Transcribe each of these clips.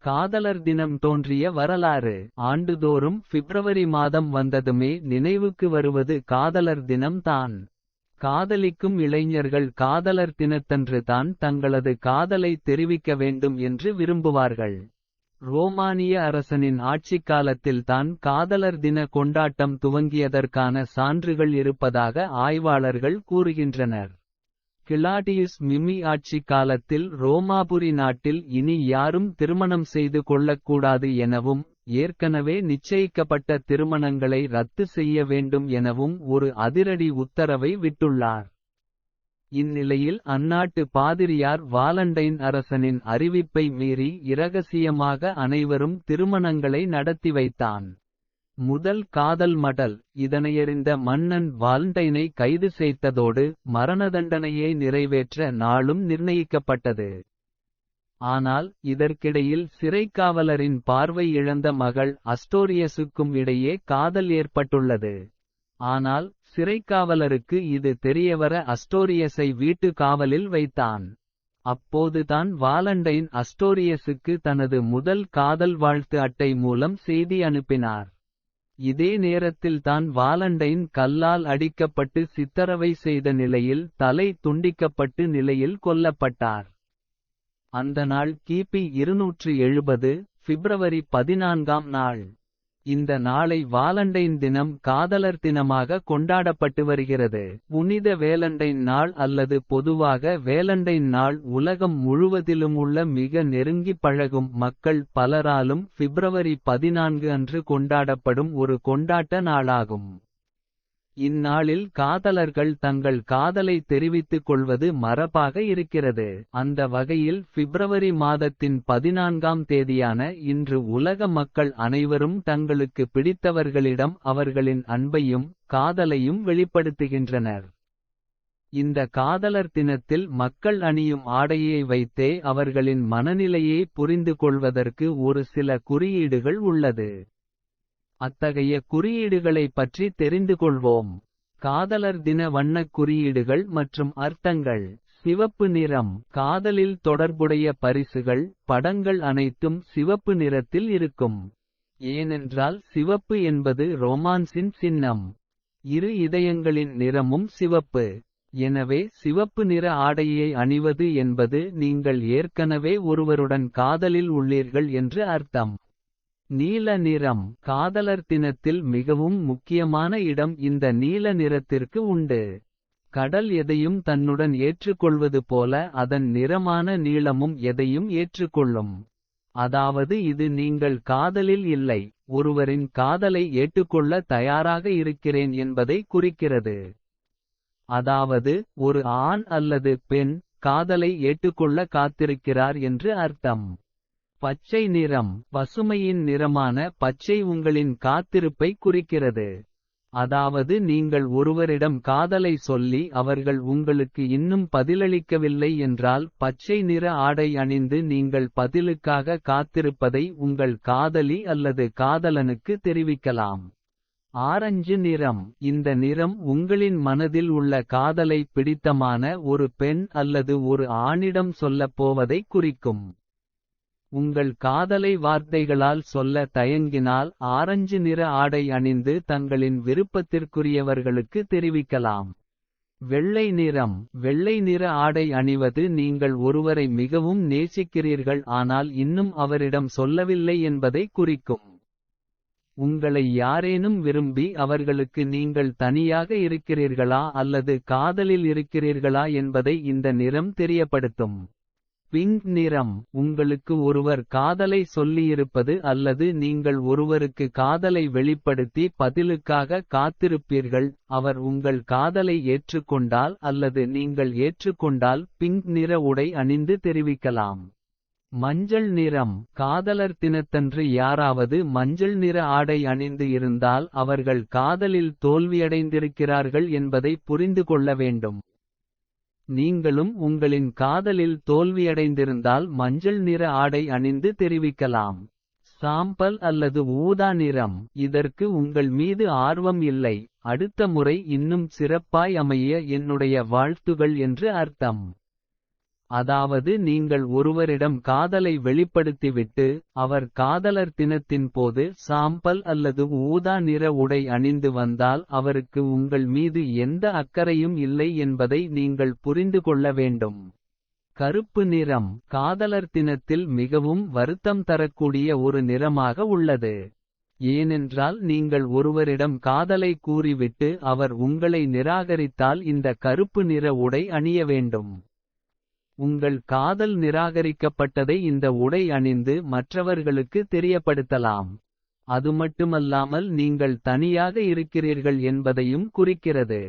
காதலர் தினம் தோன்றிய வரலாறு. ஆண்டுதோறும் பிப்ரவரி மாதம் வந்ததுமே நினைவுக்கு வருவது காதலர் தினம் தான். காதலிக்கும் இளைஞர்கள் காதலர் தினத்தன்று தான் தங்களது காதலை தெரிவிக்க வேண்டும் என்று விரும்புவார்கள். ரோமானிய அரசனின் ஆட்சிக் காலத்தில் தான் காதலர் தின கொண்டாட்டம் துவங்கியதற்கான சான்றுகள் இருப்பதாக ஆய்வாளர்கள் கூறுகின்றனர். கிளாடியுஸ் மிமி ஆட்சிக் காலத்தில் ரோமாபுரி நாட்டில் இனி யாரும் திருமணம் செய்து கொள்ளக்கூடாது எனவும் ஏற்கனவே நிச்சயிக்கப்பட்ட திருமணங்களை ரத்து செய்ய வேண்டும் எனவும் ஒரு அதிரடி உத்தரவை விட்டுள்ளார். இந்நிலையில் அந்நாட்டு பாதிரியார் வாலண்டைன் அரசனின் அறிவிப்பை மீறி இரகசியமாக அனைவரும் திருமணங்களை நடத்தி வைத்தான். முதல் காதல் மடல் இதனையறிந்த மன்னன் வாலண்டைனை கைது செய்ததோடு மரணதண்டனையை நிறைவேற்ற நாளும் நிர்ணயிக்கப்பட்டது. ஆனால் இதற்கிடையில் சிறைக்காவலரின் பார்வை இழந்த மகள் அஸ்டோரியஸுக்கும் இடையே காதல் ஏற்பட்டுள்ளது. ஆனால் சிறைக்காவலருக்கு இது தெரியவர அஸ்டோரியஸை வீட்டு காவலில் வைத்தான். அப்போதுதான் வாலண்டைன் அஸ்டோரியஸுக்கு தனது முதல் காதல் வாழ்த்து அட்டை மூலம் செய்தி அனுப்பினார். இதே நேரத்தில் தான் வாலண்டைன் கல்லால் அடிக்கப்பட்டு சித்தரவை செய்த நிலையில் தலை துண்டிக்கப்பட்டு நிலையில் கொல்லப்பட்டார். அந்த நாள் கிபி இருநூற்று எழுபது பிப்ரவரி பதினான்காம் நாள். இந்த நாளை வாலண்டைன் தினம் காதலர் தினமாக கொண்டாடப்பட்டு வருகிறது. புனித வேலண்டைன் நாள் அல்லது பொதுவாக வேலண்டைன் நாள் உலகம் முழுவதிலும் உள்ள மிக நெருங்கி பழகும் மக்கள் பலராலும் பிப்ரவரி பதினான்கு அன்று கொண்டாடப்படும் ஒரு கொண்டாட்ட நாளாகும். இந்நாளில் காதலர்கள் தங்கள் காதலை தெரிவித்துக் கொள்வது மரபாக இருக்கிறது. அந்த வகையில் பிப்ரவரி மாதத்தின் பதினான்காம் தேதியான இன்று உலக மக்கள் அனைவரும் தங்களுக்கு பிடித்தவர்களிடம் அவர்களின் அன்பையும் காதலையும் வெளிப்படுத்துகின்றனர். இந்த காதலர் தினத்தில் மக்கள் அணியும் ஆடையை வைத்தே அவர்களின் மனநிலையை புரிந்து கொள்வதற்கு ஒரு சில குறியீடுகள் உள்ளது. அத்தகைய குறியீடுகளை பற்றி தெரிந்து கொள்வோம். காதலர் தின வண்ணக் குறியீடுகள் மற்றும் அர்த்தங்கள். சிவப்பு நிறம் காதலில் தொடர்புடைய பரிசுகள் படங்கள் அனைத்தும் சிவப்பு நிறத்தில் இருக்கும். ஏனென்றால் சிவப்பு என்பது ரோமான்ஸின் சின்னம். இரு இதயங்களின் நிறமும் சிவப்பு. எனவே சிவப்பு நிற ஆடையை அணிவது என்பது நீங்கள் ஏற்கனவே ஒருவருடன் காதலில் உள்ளீர்கள் என்று அர்த்தம். நீல நிறம் காதலர் தினத்தில் மிகவும் முக்கியமான இடம் இந்த நீல நிறத்திற்கு உண்டு. கடல் எதையும் தன்னுடன் ஏற்றுக்கொள்வது போல அதன் நிறமான நீளமும் எதையும் ஏற்றுக்கொள்ளும். அதாவது இது நீங்கள் காதலில் இல்லை ஒருவரின் காதலை ஏற்றுக்கொள்ள தயாராக இருக்கிறேன் என்பதை குறிக்கிறது. அதாவது ஒரு ஆண் அல்லது பெண் காதலை ஏற்றுக்கொள்ள காத்திருக்கிறார் என்று அர்த்தம். பச்சை நிறம் பசுமையின் நிறமான பச்சை உங்களின் காத்திருப்பை குறிக்கிறது. அதாவது நீங்கள் ஒருவரிடம் காதலை சொல்லி அவர்கள் உங்களுக்கு இன்னும் பதிலளிக்கவில்லை என்றால் பச்சை நிற ஆடை அணிந்து நீங்கள் பதிலுக்காக காத்திருப்பதை உங்கள் காதலி அல்லது காதலனுக்கு தெரிவிக்கலாம். ஆரஞ்சு நிறம் இந்த நிறம் உங்களின் மனதில் உள்ள காதலை பிடித்தமான ஒரு பெண் அல்லது ஒரு ஆணிடம் சொல்லப் போவதை குறிக்கும். உங்கள் காதலை வார்த்தைகளால் சொல்ல தயங்கினால் ஆரஞ்சு நிற ஆடை அணிந்து தங்களின் விருப்பத்திற்குரியவர்களுக்கு தெரிவிக்கலாம். வெள்ளை நிறம். வெள்ளை நிற ஆடை அணிவது நீங்கள் ஒருவரை மிகவும் நேசிக்கிறீர்கள் ஆனால் இன்னும் அவரிடம் சொல்லவில்லை என்பதை குறிக்கும். உங்களை யாரேனும் விரும்பி அவர்களுக்கு நீங்கள் தனியாக இருக்கிறீர்களா அல்லது காதலில் இருக்கிறீர்களா என்பதை இந்த நிறம் தெரியப்படுத்தும். பிங்க் நிறம். உங்களுக்கு ஒருவர் காதலை சொல்லியிருப்பது அல்லது நீங்கள் ஒருவருக்கு காதலை வெளிப்படுத்தி பதிலுக்காக காத்திருப்பீர்கள் அவர் உங்கள் காதலை ஏற்றுக்கொண்டால் அல்லது நீங்கள் ஏற்றுக்கொண்டால் பிங்க் நிற உடை அணிந்து தெரிவிக்கலாம். மஞ்சள் நிறம். காதலர் தினத்தன்று யாராவது மஞ்சள் நிற ஆடை அணிந்து இருந்தால் அவர்கள் காதலில் தோல்வியடைந்திருக்கிறார்கள் என்பதை புரிந்து கொள்ள வேண்டும். நீங்களும் உங்களின் காதலில் தோல்வியடைந்திருந்தால் மஞ்சள் நிற ஆடை அணிந்து தெரிவிக்கலாம். சாம்பல் அல்லது ஊதா நிறம் இதற்கு உங்கள் மீது ஆர்வம் இல்லை. அடுத்த முறை இன்னும் சிறப்பாய் அமைய என்னுடைய வாழ்த்துகள் என்று அர்த்தம். அதாவது நீங்கள் ஒருவரிடம் காதலை வெளிப்படுத்திவிட்டு அவர் காதலர் தினத்தின் போது சாம்பல் அல்லது ஊதா நிற உடை அணிந்து வந்தால் அவருக்கு உங்கள் மீது எந்த அக்கறையும் இல்லை என்பதை நீங்கள் புரிந்து கொள்ள வேண்டும். கருப்பு நிறம் காதலர் தினத்தில் மிகவும் வருத்தம் தரக்கூடிய ஒரு நிறமாக உள்ளது. ஏனென்றால் நீங்கள் ஒருவரிடம் காதலை கூறிவிட்டு அவர் உங்களை நிராகரித்தால் இந்த கருப்பு நிற உடை அணிய வேண்டும். உங்கள் காதல் நிராகரிக்கப்பட்டதை இந்த உடை அணிந்து மற்றவர்களுக்கு தெரியப்படுத்தலாம். அதுமட்டுமல்லாமல் நீங்கள் தனியாக இருக்கிறீர்கள் என்பதையும் குறிக்கிறது.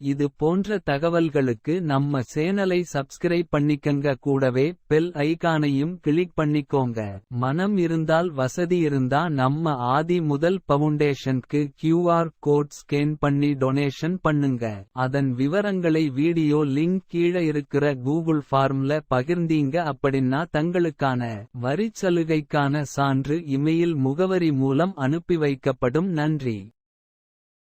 இது போன்ற தகவல்களுக்கு நம்ம சேனலை சப்ஸ்கிரைப் பண்ணிக்கங்க கூடவே பெல் ஐகானையும் கிளிக் பண்ணிக்கோங்க. மனம் இருந்தால் வசதி இருந்தா நம்ம ஆதி முதல் பவுண்டேஷன்க்கு கியூஆர் கோட் ஸ்கேன் பண்ணி டொனேஷன் பண்ணுங்க. அதன் விவரங்களை வீடியோ லிங்க் கீழ இருக்கிற கூகுள் ஃபார்ம்ல பகிர்ந்தீங்க அப்படின்னா தங்களுக்கான வரிச் சலுகைக்கான சான்று இமெயில் முகவரி மூலம் அனுப்பி வைக்கப்படும் நன்றி.